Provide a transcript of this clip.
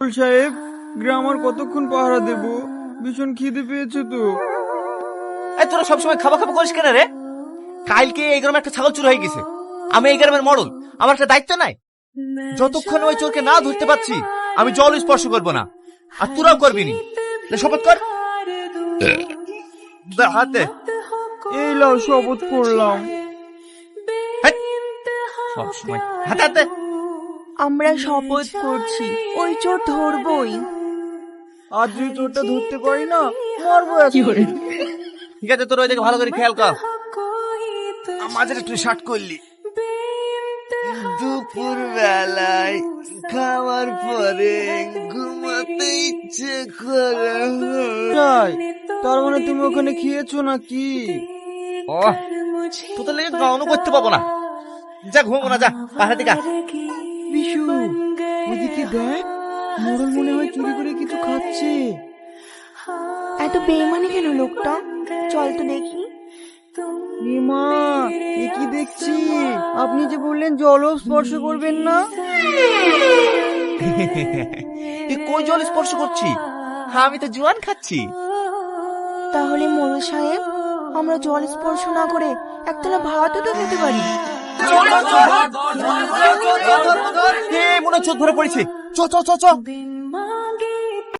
মোড়ল সাহেব গ্রাম আর কতক্ষণ পাহারা দেব? ভীষণ খিদে পেয়েছে তো। এই তোরা সবসময় খাবা খাবা করিস কেন রে? কালকে এই গ্রামে একটা ছাগল চুরি হয়ে গেছে। আমি এই গ্রামের মডল আমার একটা দায়িত্ব নাই। যতক্ষণ ওই চোরকে না ধরতে পারছি আমি জল স্পর্শ করব না। আর তোরাও করবি নি। শপথ কর। হাত। এই লাও শপথ করলাম। হাতে হাতে। আমরা শপথ করছি। ওই চোর ধরবই। আর যদি চোরটা ধরতে পারি না মারবো এখন। ঠিক আছে তোর ওইদিকে ভালো করে খেয়াল কর। মাঝে একটু শার্ট করলি। দুপুর বেলায় খাওয়ার পরে ঘুমাতে ইচ্ছে করে তার মানে তুমি ওখানে খেয়েছো নাকি? ও তোদের লেগে গাউনও করতে পাবো না। যা ঘুমো না যা পাহাড় দিকে। বিশু ওদিকে দেখ মোড়ল মনে হয় চুরি করে কিছু খাচ্ছে। এত বেইমানি কেন লোকটা? চল তো দেখি। মা এ কি দেখছি? আপনি যে বললেন জলও স্পর্শ করবেন না। কই জল স্পর্শ করছি? আমি তো জোয়ান খাচ্ছি। তাহলে মোড়ল সাহেব আমরা জল স্পর্শ না করে একতলা ভাতও তো খেতে পারি। মনে চোখ ধরে পড়েছে। চ চ চ চ